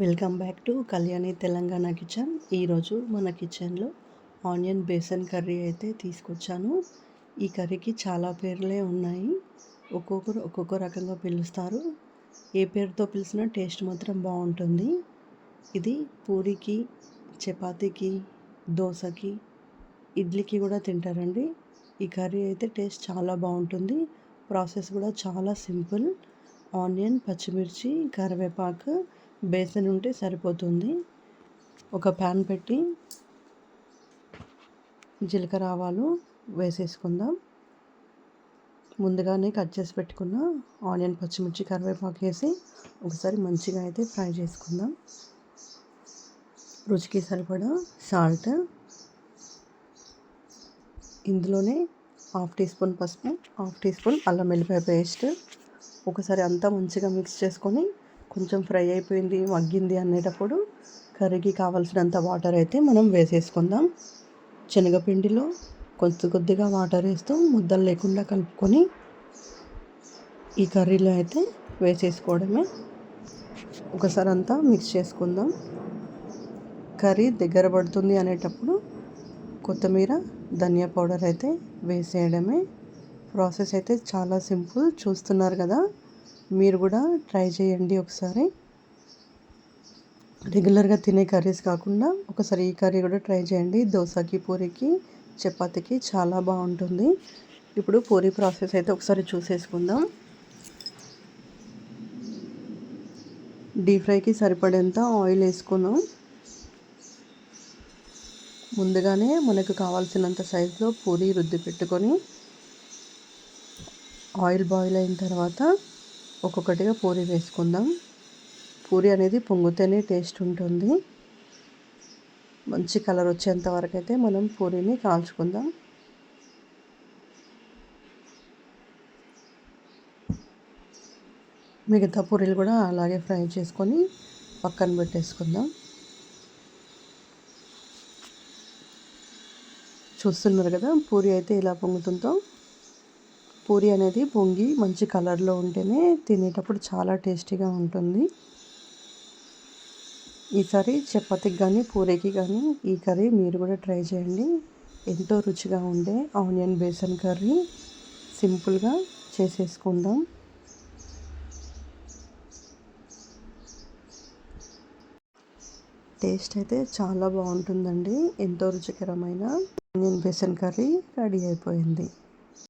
Welcome back to Kalyani Telangana kitchen. ఈరోజు మన కిచెన్లో ఆనియన్ బేసన్ కర్రీ అయితే తీసుకొచ్చాను. ఈ కర్రీకి చాలా పేర్లే ఉన్నాయి. ఒక్కొక్కరు ఒక్కొక్క రకంగా పిలుస్తారు. ఏ పేరుతో పిలిచినా టేస్ట్ మాత్రం బాగుంటుంది. ఇది పూరికి చపాతీకి దోశకి ఇడ్లీకి కూడా తింటారండి. ఈ కర్రీ అయితే టేస్ట్ చాలా బాగుంటుంది. ప్రాసెస్ కూడా చాలా సింపుల్. ఆనియన్ పచ్చిమిర్చి కరివేపాకు బేసన్ ఉంటే సరిపోతుంది. ఒక ప్యాన్ పెట్టి జీలకర్ర ఆవాలు వేసేసుకుందాం. ముందుగానే కట్ చేసి పెట్టుకున్న ఆనియన్ పచ్చిమిర్చి కరివేపాకు వేసి ఒకసారి మంచిగా అయితే ఫ్రై చేసుకుందాం. రుచికి సరిపడా సాల్ట్ ఇందులోనే హాఫ్ టీ స్పూన్ పసుపు హాఫ్ టీ స్పూన్ అల్లం వెల్లిపాయ పేస్ట్. ఒకసారి అంతా మంచిగా మిక్స్ చేసుకొని కొంచెం ఫ్రై అయిపోయింది మగ్గింది అనేటప్పుడు కర్రీకి కావాల్సినంత వాటర్ అయితే మనం వేసేసుకుందాం. శనగపిండిలో కొద్ది కొద్దిగా వాటర్ వేస్తూ ముద్దలు లేకుండా కలుపుకొని ఈ కర్రీలో అయితే వేసేసుకోవడమే. ఒకసారి అంతా మిక్స్ చేసుకుందాం. కర్రీ దగ్గర పడుతుంది అనేటప్పుడు కొత్తిమీర ధనియా పౌడర్ అయితే వేసేయడమే. ప్రాసెస్ అయితే చాలా సింపుల్ చూస్తున్నారు కదా. మీరు కూడా ట్రై చేయండి ఒకసారి. రెగ్యులర్గా తినే కర్రీస్ కాకుండా ఒకసారి ఈ కర్రీ కూడా ట్రై చేయండి. దోశకి పూరికి చపాతీకి చాలా బాగుంటుంది. ఇప్పుడు పూరి ప్రాసెస్ అయితే ఒకసారి చూసేసుకుందాం. డీప్ ఫ్రైకి సరిపడేంత ఆయిల్ వేసుకున్నాం. ముందుగానే మనకు కావాల్సినంత సైజులో పూరి రుద్ది పెట్టుకొని ఆయిల్ బాయిల్ అయిన తర్వాత ఒక్కొక్కటిగా పూరి వేసుకుందాం. పూరి అనేది పొంగితేనే టేస్ట్ ఉంటుంది. మంచి కలర్ వచ్చేంత వరకు అయితే మనం పూరిని కాల్చుకుందాం. మిగతా పూరీలు కూడా అలాగే ఫ్రై చేసుకొని పక్కన పెట్టేసుకుందాం. చూస్తున్నారు కదా పూరి అయితే ఇలా పొంగుతుందో? పూరి అనేది పొంగి మంచి కలర్లో ఉంటేనే తినేటప్పుడు చాలా టేస్టీగా ఉంటుంది. ఈసారి చపాతీకి కానీ పూరీకి కానీ ఈ కర్రీ మీరు కూడా ట్రై చేయండి. ఎంతో రుచిగా ఉండే ఆనియన్ బేసన్ కర్రీ సింపుల్గా చేసేసుకుందాం. టేస్ట్ అయితే చాలా బాగుంటుందండి. ఎంతో రుచికరమైన ఆనియన్ బేసన్ కర్రీ రెడీ అయిపోయింది.